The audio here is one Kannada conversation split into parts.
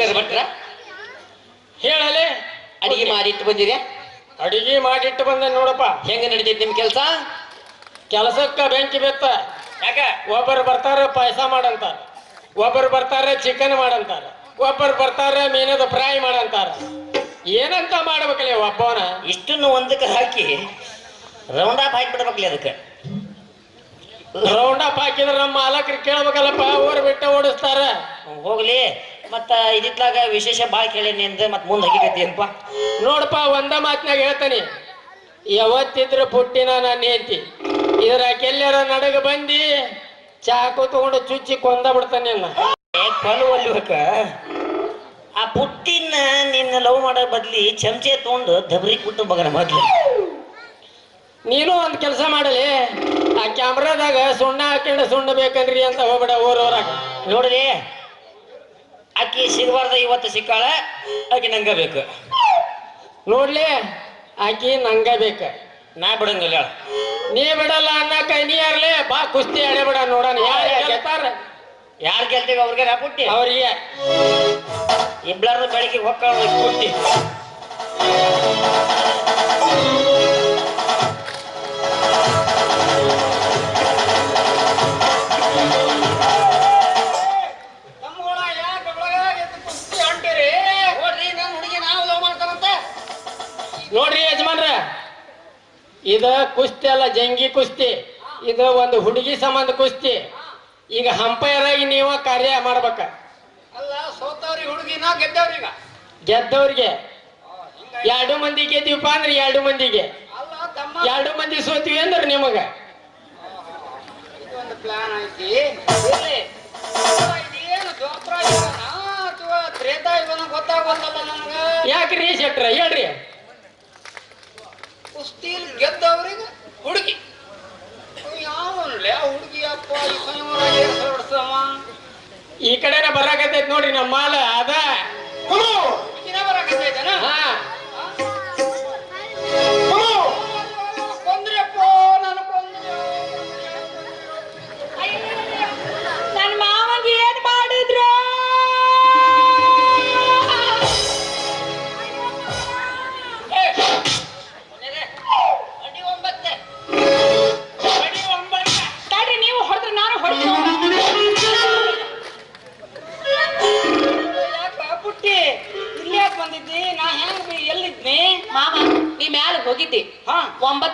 ಶಂಕರ ಭಟ್ರ? ಹೇಳಲೆ? ಅಡಿಗೆ ಮಾಡಿಟ್ಟು ಬಂದಿದೆ ಅಡಿಗೆ ಮಾಡಿಟ್ಟು ಬಂದೆ ನೋಡಪ್ಪ. ಹೆಂಗ ನಡೀತೈತಿ ನಿಮ್ ಕೆಲಸ? ಕೆಲಸಕ್ಕ ಬೆಂಕಿ ಬೆತ್ತ. ಯಾಕ? ಒಬ್ಬರು ಬರ್ತಾರೆ ಪಾಯಸ ಮಾಡಂತಾರ. ಒಬ್ಬರು ಬರ್ತಾರೆ ಚಿಕನ್ ಮಾಡಂತಾರ. ಒಬ್ಬರು ಬರ್ತಾರೆ ಮೀನದ ಫ್ರೈ ಮಾಡಂತಾರ. ಏನಂತ ಮಾಡ್ಬೇಕಲ್ಲ ಒಬ್ಬವನ? ಇಷ್ಟನ್ನು ಒಂದಕ್ಕೆ ಹಾಕಿ ರೌಂಡ್ ಆಫ್ ಹಾಕಿ ಬಿಡ್ಬೇಕಲ್ಲ ಅದಕ್ಕೆ. ರೌಂಡ್ ಅಪ್ ಹಾಕಿದ್ರೆ ನಮ್ಮ ಮಾಲಕರು ಕೇಳ್ಬೇಕಲ್ಲಪ್ಪ ಊರ್ ಬಿಟ್ಟ ಓಡಿಸ್ತಾರ. ಹೋಗ್ಲಿ. ಮತ್ತ ಇದಿತ್ಲಾಗ ವಿಶೇಷ ಭಾಳ ಕೇಳೀನಿ ಅಂದ ಮತ್ ಮುಂದೆ ಹಗಿಕೈತಿ ಏನಪ್ಪ ನೋಡಪ್ಪ ಒಂದ ಮಾತ್ನಾಗ ಹೇಳ್ತಾನೆ. ಯಾವತ್ತಿದ್ರು ಪುಟ್ಟಿನ ನನ್ನ ಹೆಂಡತಿ. ಇದ್ರ ಕೆಲ್ಯರ ನಡಗ ಬಂದಿ ಚಾಕು ತಗೊಂಡು ಚುಚ್ಚಿ ಕೊಂದ ಬಿಡ್ತಾನೆ ಕೊಲು ಒಲ್ಬೇಕ. ಆ ಪುಟ್ಟಿನ ನಿನ್ನ ಲವ್ ಮಾಡೋ ಬದ್ಲಿ ಚಮಚೆ ತಗೊಂಡು ದಬ್ರಿ ಕುಟ್ಟು ಮಗನ ಮೊದ್ಲು. ನೀನು ಒಂದ್ ಕೆಲಸ ಮಾಡಲಿ. ಆ ಕ್ಯಾಮ್ರಾದಾಗ ಸುಣ್ಣ ಹಾಕೊಂಡು ಸುಣ್ಣ ಬೇಕಂದ್ರಿ ಅಂತ ಹೋಗ್ಬೇಡ ಊರವ್ರಾಗ. ನೋಡ್ರಿ ಆಕಿ ಸಿಗಬಾರ್ದ ಇವತ್ತು ಸಿಕ್ಕಾಳ ಆಕಿ ನಂಗ ಬೇಕು. ನೋಡ್ಲಿ ಆಕಿ ನಂಗ ಬೇಕು. ನಾ ಬಿಡಂಗಿಲ್ಲ ಹೇಳ. ನೀ ಬಿಡಲ್ಲ ಅನ್ನಕ ನೀ ಯಾರ್ಲಿ? ಬಾ ಕುಸ್ತಿ ಆಡೇ ಬಿಡ ನೋಡೋಣ. ಯಾರು ಗೆಲ್ತಾರ? ಯಾರು ಗೆಲ್ತೀವಿ ಅವ್ರಿಗೆ? ನಾ ಪುಟ್ಟಿ. ಅವ್ರಿಗೆ. ಇಬ್ಲಾರ್ದು ಬೆಳಿಗ್ಗೆ ಹೊಕ್ಕಾಳ ಪುಟ್ಟಿ ನೋಡ್ರಿ ಯಜಮಾನ್ರ ಇದ ಕುಸ್ತಿ ಅಲ್ಲ ಜಂಗಿ ಕುಸ್ತಿ. ಇದು ಒಂದು ಹುಡುಗಿ ಸಂಬಂಧ ಕುಸ್ತಿ. ಈಗ ಹಂಪೈರಾಗಿ ಆಗಿ ನೀವ ಕಾರ್ಯ ಮಾಡ್ಬೇಕ. ಅಲ್ಲ ಸೋತವ್ರಿ ಹುಡುಗಿನ ಗೆದ್ದವ್ರಿಗ. ಗೆದ್ದವ್ರಿಗೆ. ಎರಡು ಮಂದಿ ಗೆದ್ದೀವಪ್ಪ ಅಂದ್ರೆ ಎರಡು ಮಂದಿಗೆ. ಅಲ್ಲ ತಮ್ಮ ಎರಡು ಮಂದಿ ಸೋತೀವಿ ಅಂದ್ರೆ ನಿಮಗ. ಪ್ಲಾನ್ ಐತಿ. ಏನು ಗೊತ್ತಾಗೋದಲ್ಲ ನನಗ? ಯಾಕ್ರಿ ಶೆಟ್ರ? ಹೇಳ್ರಿ. ಕುಸ್ತಿಲ್ ಗೆದ್ದವ್ರಿಗೆ ಹುಡುಗಿ. ಯಾವ ಹುಡುಗಿ ಅಪ್ಪ ಈ ಕಡೆನ ಬರಾಕತ್ತೈತ್ ನೋಡ್ರಿ ನಮ್ಮ ಮಾಲ.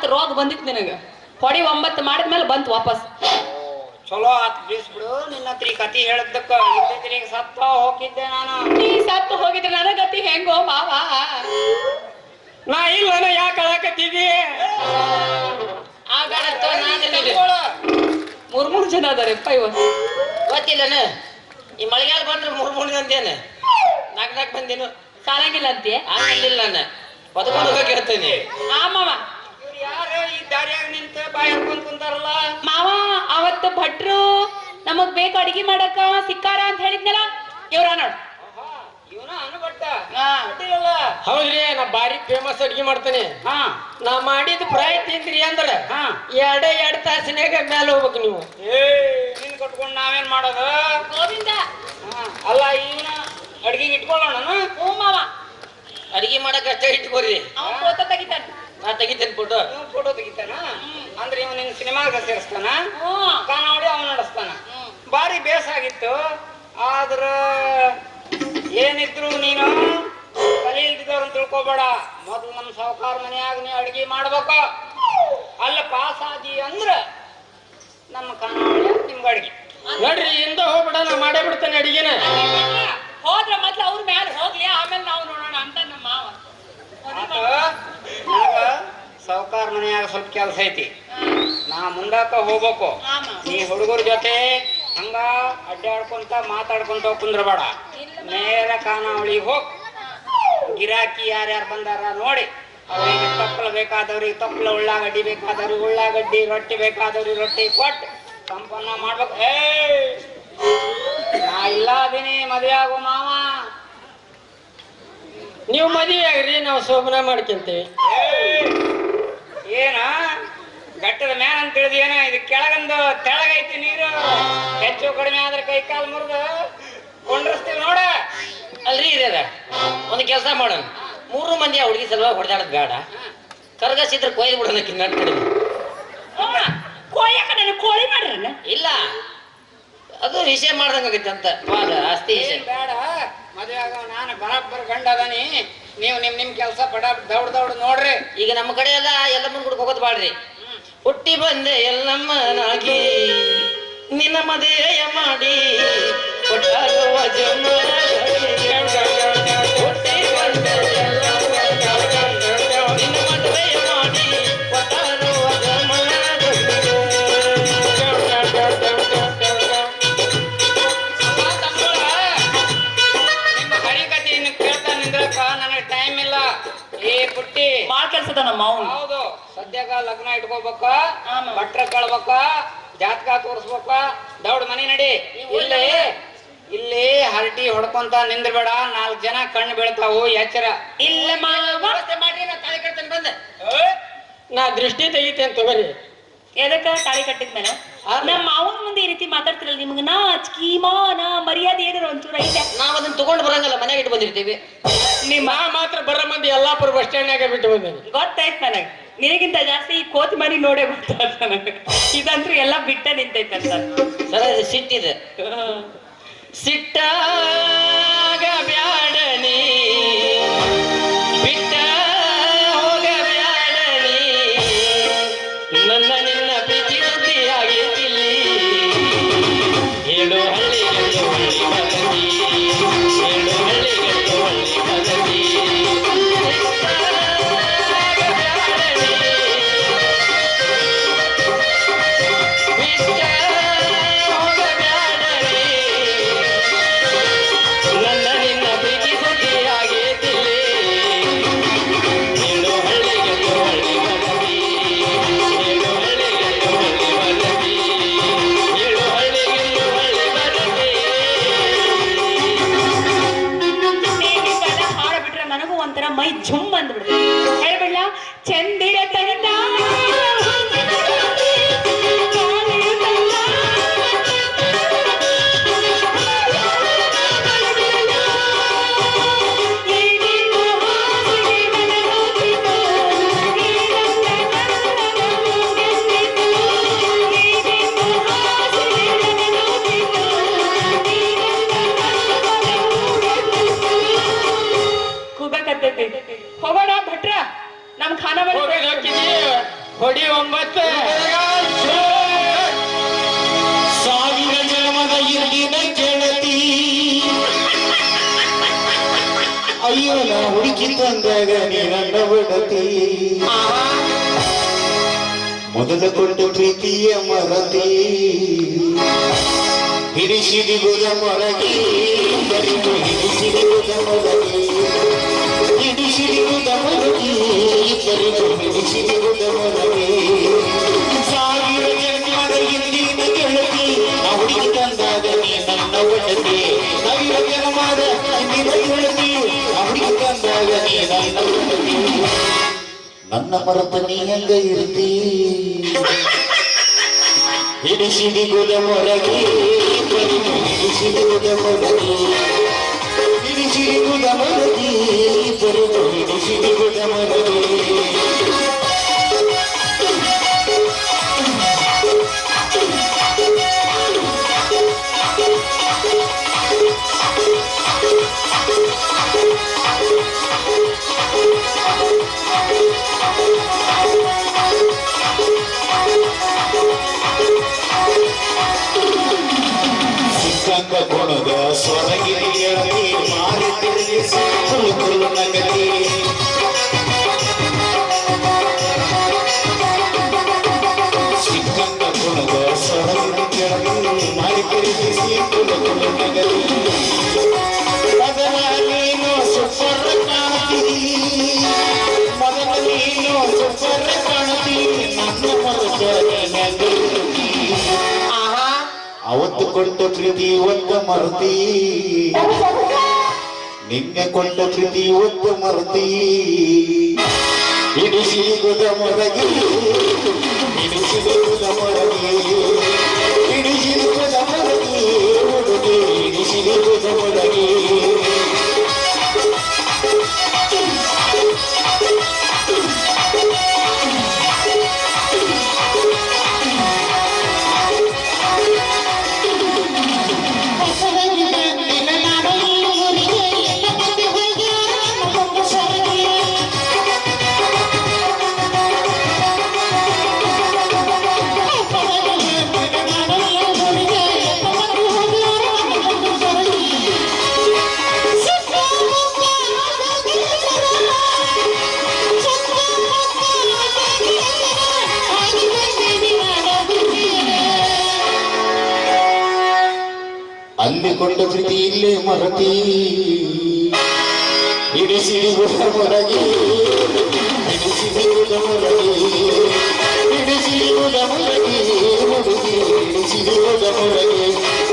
ಒಂಬತ್ತು ರೋಗ ಬಂದಿತ್ತು ನಿನಗೆ. ಹೊಡಿ ಒಂಬತ್ತು ಮಾಡಿದ್ಮೇಲೆ ಬಂತು ವಾಪಸ್. ಚಲೋ ಆತ್ ಬಿಡು. ನಿನ್ನ ಹತ್ರ ಈ ಕತಿ ಹೇಳದ್ದಕ್ಕ ಇಲ್ಲದಿದ್ರೆ ಈಗ ಸತ್ತ ಹೋಗಿದ್ದೆ ನಾನು. ನೀ ಸತ್ತು ಹೋಗಿದ್ರೆ ನನಗತಿ ಹೆಂಗೋ ಮಾವ? ನಾ ಇಲ್ಲ ಯಾಕೆ ಅಳಕತ್ತಿದಿ ಆಗಾಡತ್ತೋ. ಮೂರ್ ಮೂರ್ ಜನ ಅದಾರಪ್ಪ ಇವ. ಗೊತ್ತಿಲ್ಲನ ಈ ಮಳೆಗಾಲ ಬಂದ್ರೆ ಮೂರ್ ಮೂರ್ ಅಂತೇನೆ ನಾಕ್ ನಾಕ್ ಬಂದೇನು. ಸಾಲಂಗಿಲ್ಲ ಅಂತೀಯ? ಆಗಿಲ್ಲ ನಾನು ಬದುಕೊಂಡು ಹೋಗಿರ್ತೀನಿ ಆ ಮಾವ. ಯಾರು ಈ ದಾರ್ಯಾಗ ನಿಂತ ಬಾಯ್ ಹಾಕೊಂಡ್ ಕುಂತಾರಲ್ಲ ಮಾವ ಅವತ್ತು ಭಟ್ರು ನಮಗ್ ಬೇಕು ಅಡಿಗೆ ಮಾಡಕ ಸಿಕ್ಕಾರ ಅಂತ ಹೇಳಿದ್ನಲ್ಲ? ಇವ್ರ ನೋಡ್. ಇವನ ಹೌದ್ರಿ ನಾ ಬಾರಿ ಫೇಮಸ್ ಅಡ್ಗೆ ಮಾಡ್ತೇನೆ. ಹಾ. ನಾ ಮಾಡಿದ ಫ್ರೈ ತಿಂದ್ರಿ ಅಂದ್ರ ಹಾ. ಎರಡ ಎರಡ್ ತಾಸಿನಾಗ ಮೇಲೆ ಹೋಗ್ಬೇಕು ನೀವು. ಏ ನಿನ್ ಕಟ್ಕೊಂಡು ನಾವೇನ್ ಮಾಡೋದು? ಗೋವಿಂದ. ಹಾ, ಅಲ್ಲ ಇವನ ಅಡ್ಗೆ ಇಟ್ಕೊಳ್ಳೋಣ ಹ್ಞೂ ಮಾವ. ಅಡಿಗೆ ಮಾಡಕ್ ಅಷ್ಟೇ ಇಟ್ಕೋರಿ. ಅವ ಫೋಟೋ ತೆಗಿತಾನ. ನಾ ತೆಗಿತೇನೆ ಫೋಟೋ ಫೋಟೋ ತೆಗಿತಾನ? ಅಂದ್ರೆ ಇವ ನಿನ್ ಸಿನಿಮಾಗ ಸೇರಿಸ್ತಾನ? ಹ್ಞೂ ನೋಡಿ ಅವನ ನಡೆಸ್ತಾನ? ಭಾರಿ ಬೇಸಾಗಿತ್ತು ಆದ್ರ ಏನಿದ್ರು ನೀನು ಕಲಿ ಇಲ್ದಿದ್ದವ್ರನ್ನ ತಿಳ್ಕೊಬೇಡ. ಮೊದಲು ನಮ್ಮ ಸಾವುಕಾರ ಮನೆಯಾಗ ನೀ ಅಡ್ಗೆ ಮಾಡ್ಬೇಕು. ಅಲ್ಲ ಪಾಸ್ ಆದಿ ಅಂದ್ರ ನಮ್ಮ ಕನ್ನಡ ನಿಮ್ಗೆ ಅಡ್ಗೆ. ನೋಡ್ರಿ ಹಿಂದೆ ಹೋಗ್ಬಿಡ ನಾ ಮಾಡೇ ಬಿಡ್ತೇನೆ ಅಡಿಗೆನ. ಹೋದ್ರೆ ಮೊದ್ಲು ಅವ್ರ ಮ್ಯಾಲ ಹೋಗ್ಲಿ ಆಮೇಲೆ ನಾವು ನೋಡೋಣ ಅಂತ ನಮ್ಮ ಮಾವ. ಆತ? ಮನೆಯಾಗ ಸ್ವಲ್ಪ ಕೆಲಸ ಐತಿ. ನಾ ಮುಂದಾಕ ಹೋಗ್ಬೇಕು. ನೀ ಹುಡುಗರ ಜೊತೆ ಹಂಗ ಅಡ್ಡಾಡ್ಕೊಂತ ಮಾತಾಡ್ಕೊಂತ ಕುಂದ್ರಬೇಡ. ನೇರ ಕಾನಾವಳಿಗೆ ಹೋಗ್. ಗಿರಾಕಿ ಯಾರ್ಯಾರು ಬಂದಾರ ನೋಡಿ. ಅವ್ರಿಗೆ ತಪ್ಪಲ ಬೇಕಾದವ್ರಿಗೆ ತಪ್ಪಲ ಉಳ್ಳಾಗಡ್ಡಿ ಬೇಕಾದವ್ರಿಗೆ ಉಳ್ಳಾಗಡ್ಡಿ ರೊಟ್ಟಿ ಬೇಕಾದವ್ರಿಗೆ ರೊಟ್ಟಿ ಕೊಟ್ಟು ಸಂಪನ್ನ ಮಾಡ್ಬೇಕು. ಏ ನಾ ಇಲ್ಲ ಅದೀನಿ ಮದುವೆ ಆಗು ಮಾವ. ನೀವು ಮದುವೆ ಆಗ್ರಿ ನಾವು ಶೋಭನ ಮಾಡ್ಕೊಂತೀವಿ. ಏಯ್! ಏನ? ಗಟ್ಟದ ಮ್ಯಾಲ ಅಂತ ತಿಳಿದೇನ ಏನ ಇದು ಕೆಳಗಂದು ತೆಳಗೈತಿ ನೀರು. ಹೆಚ್ಚು ಕಡಿಮೆ ಆದ್ರೆ ಕೈ ಕಾಲು ಮುರಿದು ಕೊಂಡ್ರಸ್ತೀವಿ ನೋಡ. ಅಲ್ರಿ ಇದೆ ಒಂದು ಕೆಲಸ ಮಾಡೋಣ. ಮೂರು ಮಂದಿ ಆ ಹುಡುಗಿ ಸಲುವಾಗಿ ಹೊಡೆದಾಡೋದು ಬೇಡ. ಕರ್ಗಸಿದ್ರೆ ಕೊಯ್ದು ಬಿಡೋಣ ಕಿನ್ನ ಕಡಿಮೆ ಕೋಯಕ ನನಗೆ ಕೋಳಿ ಮಾಡ್ರಲ್ಲ? ಇಲ್ಲ. ಅದು ವಿಷಯ ಮಾಡ್ದಂಗಾಗೈತೆ ಅಂತ. ಆಸ್ತಿ ಬೇಡ. ಮದುವೆ ಆಗ ನಾನು ಬರಾಬ್ಬರ್ ಗಂಡ ಅದಾನಿ. ನೀವು ನಿಮ್ ನಿಮ್ ಕೆಲಸ ಪಡ ದೌಡ್ ದೌಡ್ ನೋಡ್ರಿ. ಈಗ ನಮ್ಮ ಕಡೆ ಎಲ್ಲ ಎಲ್ಲ ಮುಂದ್ಗುಡ್ಕ್ ಹೋಗೋದು ಬಾಳ್ರಿ. ಹುಟ್ಟಿ ಬಂದೆ ಎಲ್ಲಮ್ಮನಾಗಿ ನಿನ್ನ ಮದುವೆಯ ಮಾಡಿ ಕೊಟ್ಟಾಗುವ ಜನ್ಮದಲ್ಲಿ. ಸದ್ಯಗ ಲಗ್ನ ಇಟ್ಕೋಬೇಕ ಆಮ. ಭಟ್ರ ಕಳ್ಬೇಕ ಜಾತಕ ತೋರಿಸ್ಬೇಕ. ದೌಡ್ ಮನಿ ನಡಿ. ಇಲ್ಲಿ ಇಲ್ಲಿ ಹರಟಿ ಹೊಡ್ಕೊಂತ ನಿಂದ್ರಬೇಡ. ನಾಲ್ಕು ಜನ ಕಣ್ಣು ಬೀಳ್ತಾವು ಎಚ್ಚರ. ಇಲ್ಲ ಮಾವ ಮಾಡ್ರಿ ನಾ ತಾಳಿ ಕಟ್ತೇನೆ ಬಂದೆ. ನಾ ದೃಷ್ಟಿ ತೆಗಿತೇನೆ ತಗೋರಿ. ಎದಕ್ಕ ತಾಳಿ ಕಟ್ಟಿದ್ಮೇಲೆ ನಮ್ಮ ಮಾವನ ಮುಂದೆ ಈ ರೀತಿ ಮಾತಾಡ್ತಿರಲ್ಲ ನಿಮ್ಗೆ ಸ್ಕೀಮಾ ನಾ ಮರ್ಯಾದೆ ಏನಾರ ಒಂಚೂರ ಐತೆ. ನಾವ್ ಅದನ್ನ ತಗೊಂಡ್ ಬರಂಗಲ್ಲ ಮನೆಗೆ ಇಟ್ಟು ಬಂದಿರ್ತೀವಿ. ನಿಮ್ಮ ಮಾತ್ರ ಬರ ಮಂದಿ ಯಲ್ಲಾಪುರ ಬಸ್ ಸ್ಟ್ಯಾಂಡ್ನಾಗ ಬಿಟ್ಟು ಬಂದೇನಿ. ಗೊತ್ತಾಯ್ತು ನನಗೆ. ನಿನಗಿಂತ ಜಾಸ್ತಿ ಈ ಕೋತಿ ಮರಿ ನೋಡೇ ಗೊತ್ತಾಯ್ತು ನನಗೆ. ಇದಂತೂ ಎಲ್ಲ ಬಿಟ್ಟ ನಿಂತೈತೆ ಸರ್ ಇದು ಸಿಟ್ಟಿದೆ. ಸಿಟ್ಟಾಗ ಮೈ ಝುಮ್ ಅಂದ್ಬಿಡ್ತು ಹೇಳ್ಬಿಡ್ಲ? ಚಂದಿರ ಅಯ್ಯೋ ನಾ ಹುಡುಕಿ ತಂದಾಗ ನೀ ನನ್ನ ಬಿಡತಿ ಮೊದಲ ಕೊಟ್ಟ ಪ್ರೀತಿಯ ಮರತಿ ಹಿಡಿಸಿಡಿಗುದ ಮೊರಗಿ ಬರಿದು ಹಿಡಿಸಿಡಿಗುದ ಮೊರಗಿ ಹಿಡಿಸಿಡಿಗುದ ಮೊರಗಿ ಬರಿದು ಹಿಡಿಸಿಡಿಗುದ ಮೊರಗಿ ನನ್ನ ಮರತ ನೀ ಹೆಂಗ ಇರ್ತಿ ಹಿಡಿಸಿಡಿಗುದ ಮೊರಗಿ ಬರಿದು ಹಿಡಿಸಿಡಿಗುದ ಮೊರಗಿ ಹಿಡಿಸಿಡಿಗುದ ಮೊರಗಿ ಬರಿದು ಹಿಡಿಸಿಡಿಗುದ ಮೊರಗಿ ಸಿಕ್ಕಂಗ ಗುಣದ ಸ್ವರಗಿರಿಯಲ್ಲಿ ಮಾರಿ ತಿಳಿಸಿ ಕುಲು ಕುಲು ಕೊಟ್ಟ ಪ್ರೀತಿ ಒತ್ತ ಮರುತಿ. ನಿನ್ನೆ ಕೊಟ್ಟ ಪ್ರೀತಿ ಒತ್ತ ಮರತಿ. ಇಡಿಸಿಗುದ ಮೊರಗಿ ಇಡಿಸಿಗುದ ಮೊರಗಿ ಅಲ್ಲಿ ಕೊಂಡ ಪ್ರೀತಿ ಇಲ್ಲೇ ಮರತಿ. ಇಡಿಸಿಗುದ ಮೊರಗಿ. ಇಡಿಸಿಗುದ ಮೊರಗಿ. ಇಡಿಸಿಗುದ ಮೊರಗಿ. ಹುಡುಗಿ ಇಡಿಸಿಗುದ ಮೊರಗಿ.